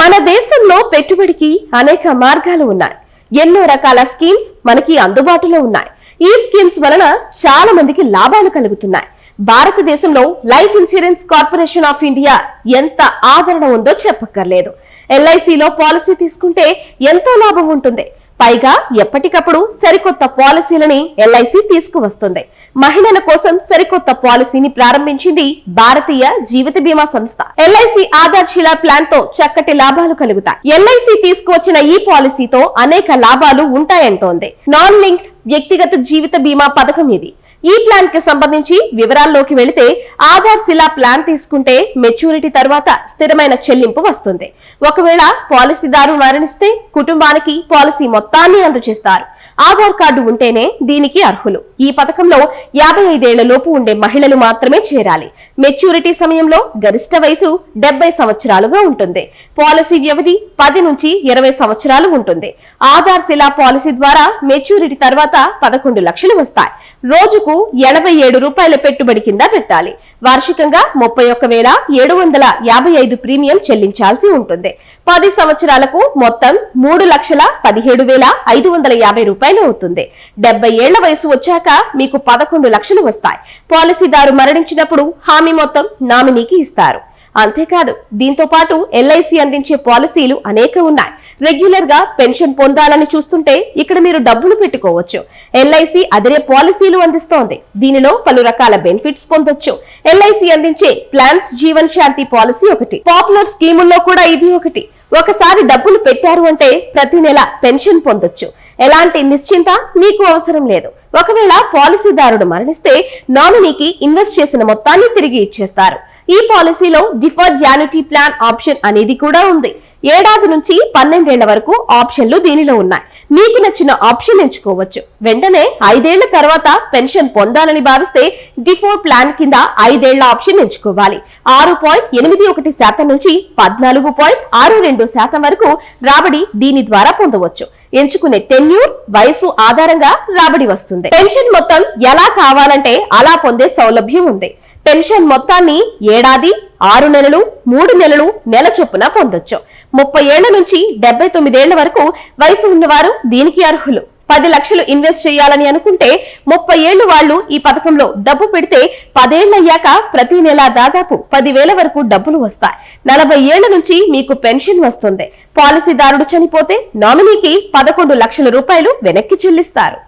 మన దేశంలో పెట్టుబడికి అనేక మార్గాలు ఉన్నాయి. ఎన్నో రకాల స్కీమ్స్ మనకి అందుబాటులో ఉన్నాయి. ఈ స్కీమ్స్ వలన చాలా మందికి లాభాలు కలుగుతున్నాయి. భారతదేశంలో life insurance corporation of India ఎంత ఆదరణ ఉందో చెప్పక్కర్లేదు. ఎల్ఐసిలో పాలసీ తీసుకుంటే ఎంతో లాభం ఉంటుంది. పైగా ఎప్పటికప్పుడు సరికొత్త పాలసీలని ఎల్ఐసి తీసుకువస్తుంది. మహిళల కోసం సరికొత్త పాలసీని ప్రారంభించింది భారతీయ జీవిత బీమా సంస్థ. ఎల్ఐసి ఆధార్శిలా ప్లాన్తో చక్కటి లాభాలు కలుగుతాయి. ఎల్ఐసి తీసుకువచ్చిన ఈ పాలసీతో అనేక లాభాలు ఉంటాయంటోంది. నాన్ లింక్ వ్యక్తిగత జీవిత బీమా పథకం ఇది. ఈ ప్లాన్కి సంబంధించి వివరాల్లోకి వెళితే ఆధార్ శిలా ప్లాన్ తీసుకుంటే మెచ్యూరిటీ తర్వాత స్థిరమైన చెల్లింపు వస్తుంది. ఒకవేళ పాలసీదారు మరణిస్తే కుటుంబానికి పాలసీ మొత్తాన్ని అందజేస్తారు. ఆధార్ కార్డు ఉంటేనే దీనికి అర్హులు. ఈ పథకంలో యాభై ఐదేళ్ళ లోపు ఉండే మహిళలు మాత్రమే చేరాలి. మెచ్యూరిటీ సమయంలో గరిష్ట వయసు డెబ్బై సంవత్సరాలుగా ఉంటుంది. పాలసీ వ్యవధి పది నుంచి ఇరవై సంవత్సరాలు ఉంటుంది. ఆధార్ శిలా పాలసీ ద్వారా మెచ్యూరిటీ తర్వాత పదకొండు లక్షలు వస్తాయి. రోజుకు ఎనభై ఏడు రూపాయల పెట్టుబడి కింద పెట్టాలి. వార్షికంగా ముప్పై ఒక్క వేల ఏడు వందల యాభై ఐదు ప్రీమియం చెల్లించాల్సి ఉంటుంది. పది సంవత్సరాలకు మొత్తం మూడు లక్షల పదిహేడు వేల ఐదు వందల యాభై రూపాయలు అవుతుంది. డెబ్బై ఏళ్ళ వయసు వచ్చాక మీకు పదకొండు లక్షలు వస్తాయి. పాలసీదారు మరణించినప్పుడు హామీ మొత్తం నామినీకి ఇస్తారు. అంతేకాదు దీంతో పాటు ఎల్ఐసి అందించే పాలసీలు అనేక ఉన్నాయి. రెగ్యులర్గా పెన్షన్ పొందాలని చూస్తుంటే ఇక్కడ మీరు డబ్బులు పెట్టుకోవచ్చు. ఎల్ఐసి అదిరే పాలసీలు అందిస్తోంది. దీనిలో పలు రకాల బెనిఫిట్స్ పొందొచ్చు. ఎల్ఐసి అందించే ప్లాన్స్ జీవన్ శాంతి పాలసీ ఒకటి. పాపులర్ స్కీముల్లో కూడా ఇది ఒకటి. ఒకసారి డబ్బులు పెట్టారు అంటే ప్రతి నెల పెన్షన్ పొందొచ్చు. ఎలాంటి నిశ్చింత మీకు అవసరం లేదు. ఒకవేళ పాలసీదారుడు మరణిస్తే నామినీకి ఇన్వెస్ట్ చేసిన మొత్తాన్ని తిరిగి ఇచ్చేస్తారు. ఈ పాలసీలో డిఫర్డ్ యానిటీ ప్లాన్ ఆప్షన్ అనేది కూడా ఉంది. ఏడాది నుంచి పన్నెండేళ్ళ వరకు ఆప్షన్లు దీనిలో ఉన్నాయి. మీకు నచ్చిన ఆప్షన్ ఎంచుకోవచ్చు. వెంటనే ఐదేళ్ళ తర్వాత పెన్షన్ పొందాలని భావిస్తే డిఫోర్ ప్లాన్ కింద ఐదేళ్ళ ఆప్షన్ ఎంచుకోవాలి. ఆరు పాయింట్ ఎనిమిది ఒకటి శాతం నుంచి పద్నాలుగు పాయింట్ ఆరు రెండు శాతం వరకు రాబడి దీని ద్వారా పొందవచ్చు. ఎంచుకునే టెన్యూర్ వయసు ఆధారంగా రాబడి వస్తుంది. పెన్షన్ మొత్తం ఎలా కావాలంటే అలా పొందే సౌలభ్యం ఉంది. పెన్షన్ మొత్తాన్ని ఏడాది ఆరు నెలలు మూడు నెలలు నెల చొప్పున పొందొచ్చు. ముప్పై ఏళ్ళ నుంచి డెబ్బై తొమ్మిదేళ్ళ వరకు వయసు ఉన్నవారు దీనికి అర్హులు. పది లక్షలు ఇన్వెస్ట్ చేయాలని అనుకుంటే ముప్పై ఏళ్ళు వాళ్ళు ఈ పథకంలో డబ్బు పెడితే పదేళ్ళయ్యాక ప్రతి నెల దాదాపు పదివేల వరకు డబ్బులు వస్తాయి. నలభై ఏళ్ళ నుంచి మీకు పెన్షన్ వస్తుంది. పాలసీదారుడు చనిపోతే నామినీకి పదకొండు లక్షల రూపాయలు వెనక్కి చెల్లిస్తారు.